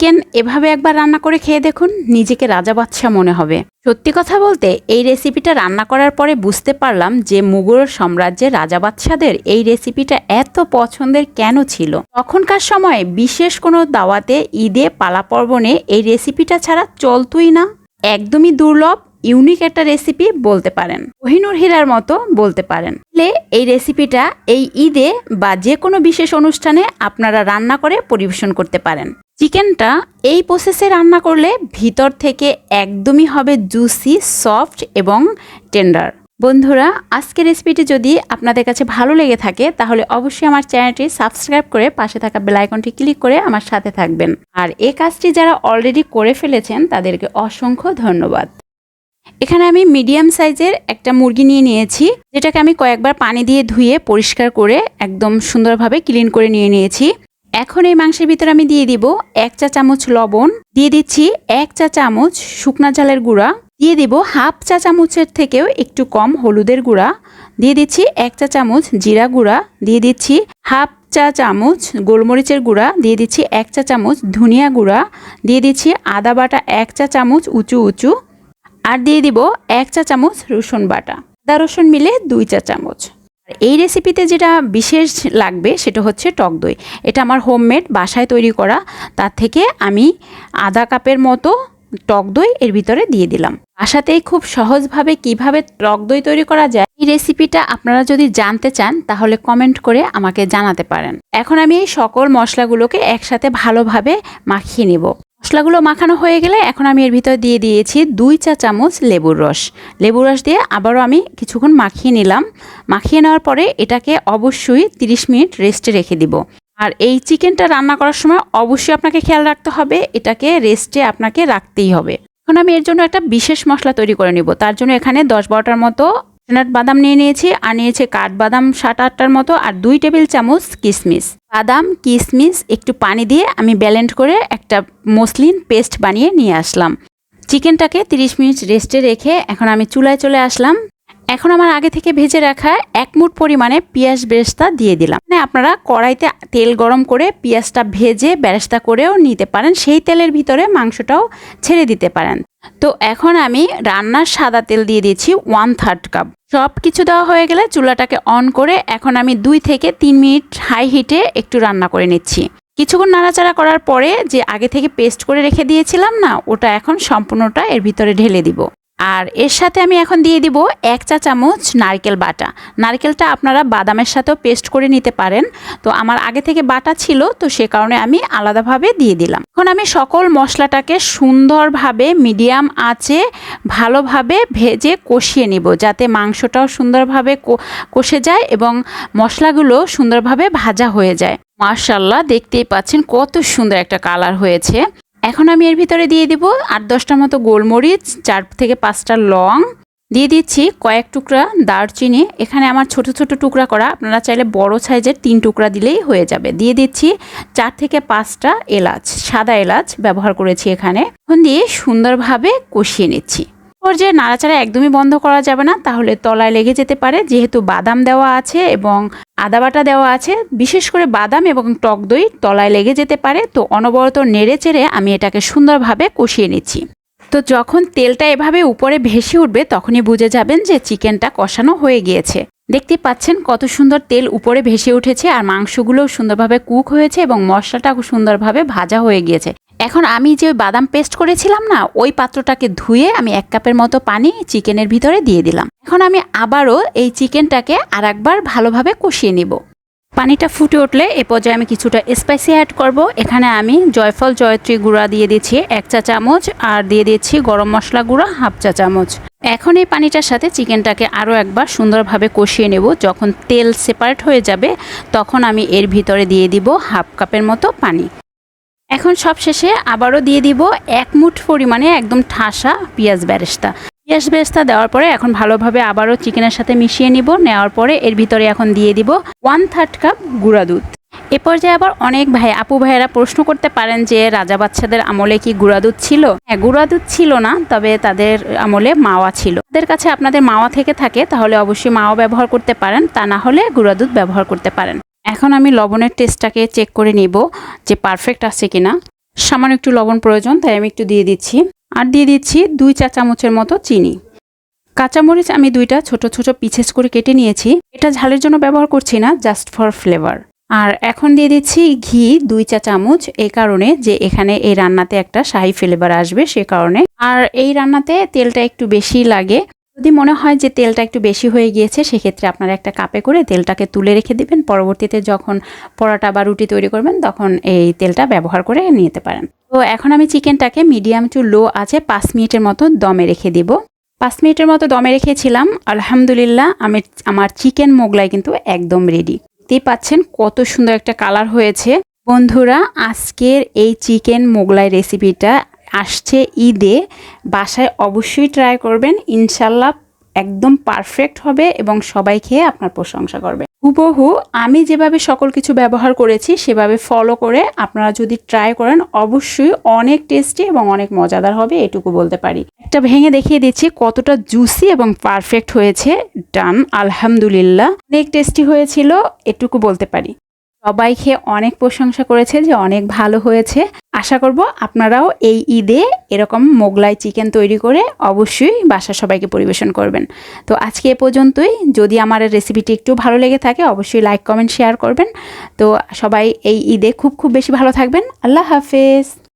Chicken এভাবে একবার রান্না করে খেয়ে দেখুন, নিজেকে রাজা বাচ্চা মনে হবে। সত্যি কথা বলতে, এই রেসিপিটা রান্না করার পরে বুঝতে পারলাম যে মুঘল সাম্রাজ্যের রাজা বাচ্চাদের এই রেসিপিটা এত পছন্দের কেন ছিল। তখনকার সময়ে বিশেষ কোনো দাওয়াতে, ঈদে, পালা পর্বণে এই রেসিপিটা ছাড়া চলতোই না। একদমই দুর্লভ, ইউনিক একটা রেসিপি বলতে পারেন। কোহিনুর হীরার মতো বলতে পারেন। এই রেসিপিটা এই ঈদে বা যে কোনো বিশেষ অনুষ্ঠানে আপনারা রান্না করে পরিবেশন করতে পারেন। চিকেনটা এই প্রসেসে রান্না করলে ভিতর থেকে একদমই হবে জুসি সফট এবং টেন্ডার বন্ধুরা, আজকের রেসিপিটি যদি আপনাদের কাছে ভালো লেগে থাকে, তাহলে অবশ্যই আমার চ্যানেলটি সাবস্ক্রাইব করে পাশে থাকা বেল আইকনটি ক্লিক করে আমার সাথে থাকবেন। আর এ কাজটি যারা অলরেডি করে ফেলেছেন, তাদেরকে অসংখ্য ধন্যবাদ। এখানে আমি মিডিয়াম সাইজের একটা মুরগি নিয়ে নিয়েছি, যেটাকে আমি কয়েকবার পানি দিয়ে ধুয়ে পরিষ্কার করে একদম সুন্দরভাবে ক্লিন করে নিয়ে নিয়েছি। এখন এই মাংসের ভিতরে আমি দিয়ে দিব এক চা চামচ লবণ, দিয়ে দিচ্ছি এক চা চামচ শুকনা ঝালের গুঁড়া, দিয়ে দিব হাফ চা চামচের থেকেও একটু কম হলুদের গুঁড়া, দিয়ে দিচ্ছি এক চা চামচ জিরা গুঁড়া, দিয়ে দিচ্ছি হাফ চা চামচ গোলমরিচের গুঁড়া, দিয়ে দিচ্ছি এক চা চামচ ধনিয়া গুঁড়া, দিয়ে দিচ্ছি আদা বাটা এক চা চামচ উঁচু উঁচু, আর দিয়ে দিব এক চা চামচ রসুন বাটা। আদা রসুন মিলে দুই চা চামচ। এই রেসিপিতে যেটা বিশেষ লাগবে সেটা হচ্ছে টক দই। এটা আমার হোমমেড বাসায় তৈরি করা। তার থেকে আমি আধা কাপের মতো টক দই এর ভিতরে দিয়ে দিলাম। বাসাতেই খুব সহজভাবে কীভাবে টক দই তৈরি করা যায় এই রেসিপিটা আপনারা যদি জানতে চান, তাহলে কমেন্ট করে আমাকে জানাতে পারেন। এখন আমি এই সকল মশলাগুলোকে একসাথে ভালোভাবে মাখিয়ে নেব। মশলাগুলো মাখানো হয়ে গেলে এখন আমি এর ভিতর দিয়ে দিয়েছি দুই চা চামচ লেবুর রস। লেবুর রস দিয়ে আবারও আমি কিছুক্ষণ মাখিয়ে নিলাম। মাখিয়ে নেওয়ার পরে এটাকে অবশ্যই 30 মিনিট রেস্টে রেখে দিব। আর এই চিকেনটা রান্না করার সময় অবশ্যই আপনাকে খেয়াল রাখতে হবে, এটাকে রেস্টে আপনাকে রাখতেই হবে। এখন আমি এর জন্য একটা বিশেষ মশলা তৈরি করে নিব। তার জন্য এখানে দশ বারোটার মতো পেনাট বাদাম নিয়ে নিয়েছি, আর নিয়েছে কাঠবাদাম সাত আটটার মতো, আর দুই টেবিল চামচ কিশমিশ বাদাম কিশমিশ একটু পানি দিয়ে আমি ব্যালেন্ড করে একটা মসলিন পেস্ট বানিয়ে নিয়ে আসলাম। চিকেনটাকে 30 মিনিট রেস্টে রেখে এখন আমি চুলায় চলে আসলাম। এখন আমার আগে থেকে ভেজে রাখা এক মুঠ পরিমাণে পেঁয়াজ বেরেস্তা দিয়ে দিলাম। মানে আপনারা কড়াইতে তেল গরম করে পেঁয়াজটা ভেজে বেরেস্তা করেও নিতে পারেন। সেই তেলের ভিতরে মাংসটাও ছেড়ে দিতে পারেন। তো এখন আমি রান্নার সাদা তেল দিয়ে দিয়েছি ওয়ান থার্ড কাপ সব কিছু দেওয়া হয়ে গেলে চুলাটাকে অন করে এখন আমি দুই থেকে তিন মিনিট হাই হিটে একটু রান্না করে নিচ্ছি। কিছুক্ষণ নাড়াচাড়া করার পরে যে আগে থেকে পেস্ট করে রেখে দিয়েছিলাম না, ওটা এখন সম্পূর্ণটা এর ভিতরে ঢেলে দিব। আর এর সাথে আমি এখন দিয়ে দিব এক চা চামচ নারকেল বাটা। নারকেলটা আপনারা বাদামের সাথেও পেস্ট করে নিতে পারেন। তো আমার আগে থেকে বাটা ছিল, তো সে কারণে আমি আলাদাভাবে দিয়ে দিলাম। এখন আমি সকল মশলাটাকে সুন্দরভাবে মিডিয়াম আঁচে ভালোভাবে ভেজে কষিয়ে নিব, যাতে মাংসটাও সুন্দরভাবে কষে যায় এবং মশলাগুলো সুন্দরভাবে ভাজা হয়ে যায়। মার্শাল্লাহ দেখতেই পাচ্ছেন কত সুন্দর একটা কালার হয়েছে। এখন আমি এর ভিতরে দিয়ে দিব আট দশটা মতো গোলমরিচ, চার থেকে পাঁচটা লং। দিয়ে দিচ্ছি কয়েক টুকরা দারচিনি। এখানে আমার ছোট ছোট টুকরা করা, আপনারা চাইলে বড় সাইজের তিন টুকরা দিলেই হয়ে যাবে। দিয়ে দিচ্ছি চার থেকে পাঁচটা এলাচ, সাদা এলাচ ব্যবহার করেছি এখানে। এখন দিয়ে সুন্দরভাবে কষিয়ে নিচ্ছি। পর্যায়ে নাড়াচাড়া একদমই বন্ধ করা যাবে না, তাহলে তলায় লেগে যেতে পারে। যেহেতু বাদাম দেওয়া আছে এবং আদা বাটা দেওয়া আছে, বিশেষ করে বাদাম এবং টক দই তলায় লেগে যেতে পারে। তো অনবরত নেড়ে চেড়ে আমি এটাকে সুন্দরভাবে কষিয়ে নিচ্ছি। তো যখন তেলটা এভাবে উপরে ভেসে উঠবে, তখনই বুঝে যাবেন যে চিকেনটা কষানো হয়ে গিয়েছে। দেখতে পাচ্ছেন কত সুন্দর তেল উপরে ভেসে উঠেছে, আর মাংসগুলোও সুন্দরভাবে কুক হয়েছে এবং মশলাটা খুব সুন্দরভাবে ভাজা হয়ে গিয়েছে। এখন আমি যে বাদাম পেস্ট করেছিলাম না, ওই পাত্রটাকে ধুয়ে আমি এক কাপের মতো পানি চিকেনের ভিতরে দিয়ে দিলাম। এখন আমি আবারও এই চিকেনটাকে আর একবার ভালোভাবে কষিয়ে নিব। পানিটা ফুটে উঠলে এ পর্যায়ে আমি কিছুটা স্পাইসি অ্যাড করব। এখানে আমি জয়ফল, জয়ত্রী গুঁড়া দিয়ে দিচ্ছি এক চা চামচ আর দিয়ে দিচ্ছি গরম মশলা গুঁড়া হাফ চা চামচ। এখন এই পানিটার সাথে চিকেনটাকে আরও একবার সুন্দরভাবে কষিয়ে নেব। যখন তেল সেপারেট হয়ে যাবে, তখন আমি এর ভিতরে দিয়ে দিব হাফ কাপের মতো পানি। এখন সব শেষে আবারও দিয়ে দিব এক মুঠ পরিমাণে একদম ঠাসা পেঁয়াজ ব্যারেস্তা পেঁয়াজ বেরেস্তা দেওয়ার পরে এখন ভালোভাবে আবারও চিকেনের সাথে মিশিয়ে নিব। নেওয়ার পরে এর ভিতরে এখন দিয়ে দিব ওয়ান থার্ড কাপ গুঁড়া দুধ। এ পর্যায়ে আবার অনেক ভাই আপু ভাইয়েরা প্রশ্ন করতে পারেন যে, রাজা বাচ্চাদের আমলে কি গুঁড়া দুধ ছিল? হ্যাঁ গুঁড়া দুধ ছিল না, তবে তাদের আমলে মাওয়া ছিল। তাদের কাছে আপনাদের মাওয়া থেকে থাকে, তাহলে অবশ্যই মাওয়া ব্যবহার করতে পারেন, তা না হলে গুঁড়া দুধ ব্যবহার করতে পারেন। এখন আমি লবণের টেস্টটাকে চেক করে নিব যে পারফেক্ট আছে কিনা। সামান্য একটু লবণ প্রয়োজন, তাই আমি একটু দিয়ে দিচ্ছি। আর দিয়ে দিচ্ছি দুই চা চামচের মতো চিনি। কাঁচামরিচ আমি দুইটা ছোট ছোট পিছেস করে কেটে নিয়েছি। এটা ঝালের জন্য ব্যবহার করছি না জাস্ট ফর ফ্লেভার আর এখন দিয়ে দিচ্ছি ঘি দুই চা চামচ এই কারণে যে এখানে এই রান্নাতে একটা শাহি ফ্লেভার আসবে সে কারণে। আর এই রান্নাতে তেলটা একটু বেশি লাগে। যদি মনে হয় যে তেলটা একটু বেশি হয়ে গিয়েছে, সেক্ষেত্রে আপনারা একটা কাপে করে তেলটাকে তুলে রেখে দিবেন। পরবর্তীতে যখন পরোটা বা রুটি তৈরি করবেন, তখন এই তেলটা ব্যবহার করে নিতে পারেন। তো এখন আমি চিকেনটাকে মিডিয়াম টু লো আছে পাঁচ মিনিটের মতো দমে রেখে দিব। পাঁচ মিনিটের মতো দমে রেখেছিলাম। আলহামদুলিল্লাহ, আমি, আমার চিকেন মোগলাই কিন্তু একদম রেডি দেখতেই পাচ্ছেন কত সুন্দর একটা কালার হয়েছে। বন্ধুরা, আজকের এই চিকেন মোগলাই রেসিপিটা আসছে ঈদে, বাসায় অবশ্যই ট্রাই করবেন। ইনশাল্লাহ একদম পারফেক্ট হবে এবং সবাই খেয়ে আপনার প্রশংসা করবে। হুবহু আমি যেভাবে সকল কিছু ব্যবহার করেছি, সেভাবে ফলো করে আপনারা যদি ট্রাই করেন, অবশ্যই অনেক টেস্টি এবং অনেক মজাদার হবে, এটুকু বলতে পারি। একটা ভেঙে দেখিয়ে দিচ্ছি কতটা জুসি এবং পারফেক্ট হয়েছে। ডান আলহামদুলিল্লাহ। অনেক টেস্টি হয়েছিল, এটুকু বলতে পারি। সবাই খেয়ে অনেক প্রশংসা করেছে যে অনেক ভালো হয়েছে। আশা করব আপনারাও এই ঈদে এরকম মোগলাই চিকেন তৈরি করে অবশ্যই বাসার সবাইকে পরিবেশন করবেন। তো আজকে এ পর্যন্তই। যদি আমার রেসিপিটি একটু ভালো লেগে থাকে, অবশ্যই লাইক কমেন্ট শেয়ার করবেন। তো সবাই এই ঈদে খুব খুব বেশি ভালো থাকবেন। আল্লাহ হাফেজ।